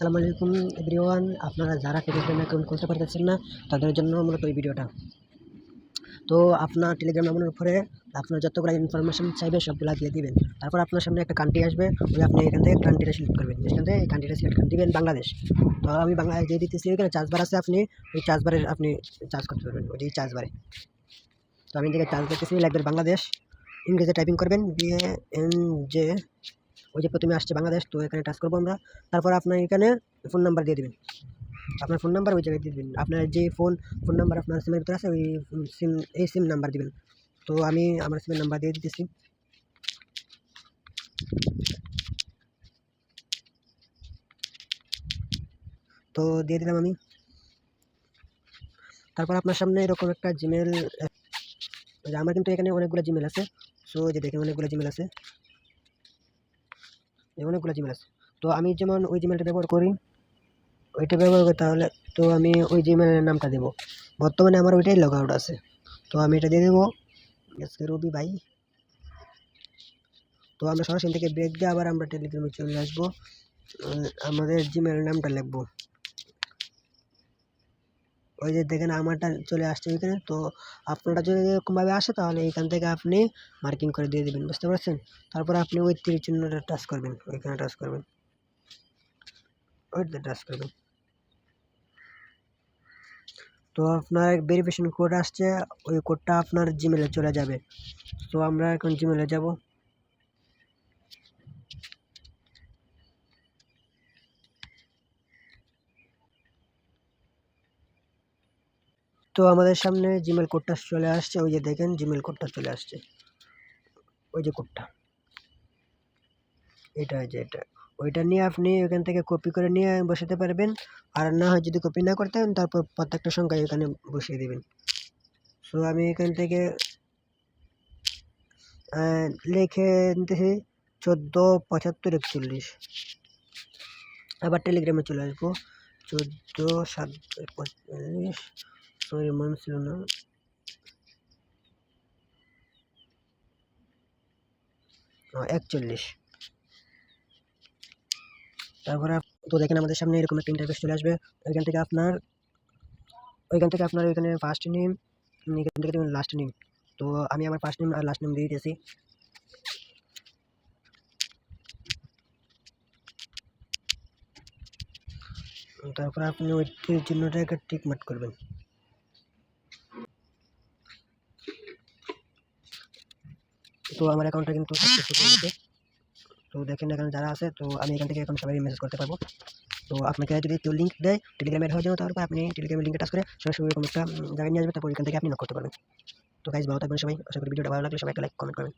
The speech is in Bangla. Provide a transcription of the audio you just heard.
আসসালামু আলাইকুম এভরিওয়ান। আপনারা যারা টেলিগ্রাম অ্যাকাউন্ট খুলতে পারতেছেন না, তাদের জন্য মূলত এই ভিডিওটা। তো আপনার টেলিগ্রাম নামানোর পরে আপনার যতগুলো ইনফরমেশন চাইবে সবগুলো দিয়ে দিবেন। তারপর আপনার সামনে একটা কান্ট্রি আসবে, ওই আপনি এখান থেকে কান্ট্রিটা সিলেক্ট করবেন। এখান থেকে এই কান্ট্রিটা সিলেক্ট করে দিবেন বাংলাদেশ। তো আমি বাংলাদেশ দিয়ে দিতেছি এখানে চার্জবার আছে আপনি, ওই চার্জবারের আপনি চার্জ করতে পারবেন, ওই চার্জবারে তো আমি এদিকে চার্জ করতেছি, লাগবে বাংলাদেশ। ইংরেজি টাইপিং করবেন বিএ এন জে ওই যে প্রথমে আসছে বাংলাদেশ, তো এখানে টাচ করব আমরা। তারপর আপনার এখানে ফোন নাম্বার দিয়ে দেবেন। আপনার ফোন নাম্বার ওই জায়গায় দিয়ে দেবেন। আপনার যে ফোন ফোন নাম্বার আপনার সিমের ভিতরে আছে, ওই সিম এই সিম নাম্বার দিবেন। তো আমি আমার সিমের নাম্বার দিয়ে দিতেছি। তো দিয়ে দিলাম আমি। তারপর আপনার সামনে এরকম একটা জিমেল আমার কিন্তু এখানে অনেকগুলো জিমেল আছে। সো যে দেখেন অনেকগুলো জিমেল আছে। অনেকগুলো জিমেল আছে। তো আমি যেমন ওই জিমেলটা ব্যবহার করি, ওইটা ব্যবহার করি তাহলে তো আমি ওই জিমেলের নামটা দেবো। বর্তমানে আমার ওইটাই লগ আউট আছে। তো আমি এটা দিয়ে দেবো। এসকে রবি ভাই। তো আমরা সরাসরি থেকে ব্রেক দিয়ে আবার আমরা টেলিগ্রামে চলে আসব। আমাদের জিমেলের নামটা লিখব। ওই যে দেখেন আমারটা চলে আসছে ওইখানে, তো আপনারটা যদি এরকমভাবে আসে তাহলে এখান থেকে আপনি মার্কিং করে দিয়ে দেবেন, বুঝতে পারছেন? তারপর আপনি ওই তীর চিহ্নটা টাচ করবেন, ওইখানে টাচ করবেন। ওইটাতে টাচ করবেন। তো আপনার ভেরিফিকেশন কোড আসছে, ওই কোডটা আপনার জিমেলে চলে যাবে। তো আমরা এখন জিমেলে যাব। তো আমাদের সামনে জিমেল কোডটা চলে আসছে, ওই যে দেখেন জিমেল কোডটা চলে আসছে। ওই যে কোডটা এটা যে এটা। ওইটা নিয়ে আপনি ওইখান থেকে কপি করে নিয়ে বসাতে পারবেন। আর না হয় যদি কপি না করতে তারপর প্রত্যেকটা সংখ্যা এখানে বসিয়ে দেবেন। সো আমি এখান থেকে লিখে নিতেছি চোদ্দ পঁচাত্তর একচল্লিশ। আবার টেলিগ্রামে চলে আসব। চোদ্দ সাত পঁয়তাল্লিশ সরি মনে ছিল না একচল্লিশ। তারপরে তো দেখেন আমাদের সামনে এরকম একটা ইন্টারফেস চলে আসবে। ওইখান থেকে আপনার ওইখান থেকে আপনার এখানে ফার্স্ট নেম এখান থেকে লাস্ট নেম তো আমি আমার ফার্স্ট নেম আর লাস্ট নেম দিয়ে দিয়েছি তারপর আপনি ওই চিহ্নটাকে টিক মার্ক করবেন। তো আমার অ্যাকাউন্টটা কিন্তু successful হয়ে গেছে তো দেখেন এখানে যারা আছে, তো আমি এখান থেকে এখন সবাই মেসেজ করতে পারব। তো আপনাকে যদি কেউ লিঙ্ক দেয় টেলিগ্রামে হয়ে যাবে তারপর আপনি টেলিগ্রামের লিঙ্কে টাচ করে সরাসরি এরকম একটা জায়গায় নিয়ে আসবে তারপর এখান থেকে আপনি নক করতে পারবেন। তো গাইজ ভালো থাকবেন সবাই। আশা করি ভিডিওটা ভালো লাগলে সবাই একটা লাইক কমেন্ট করবেন।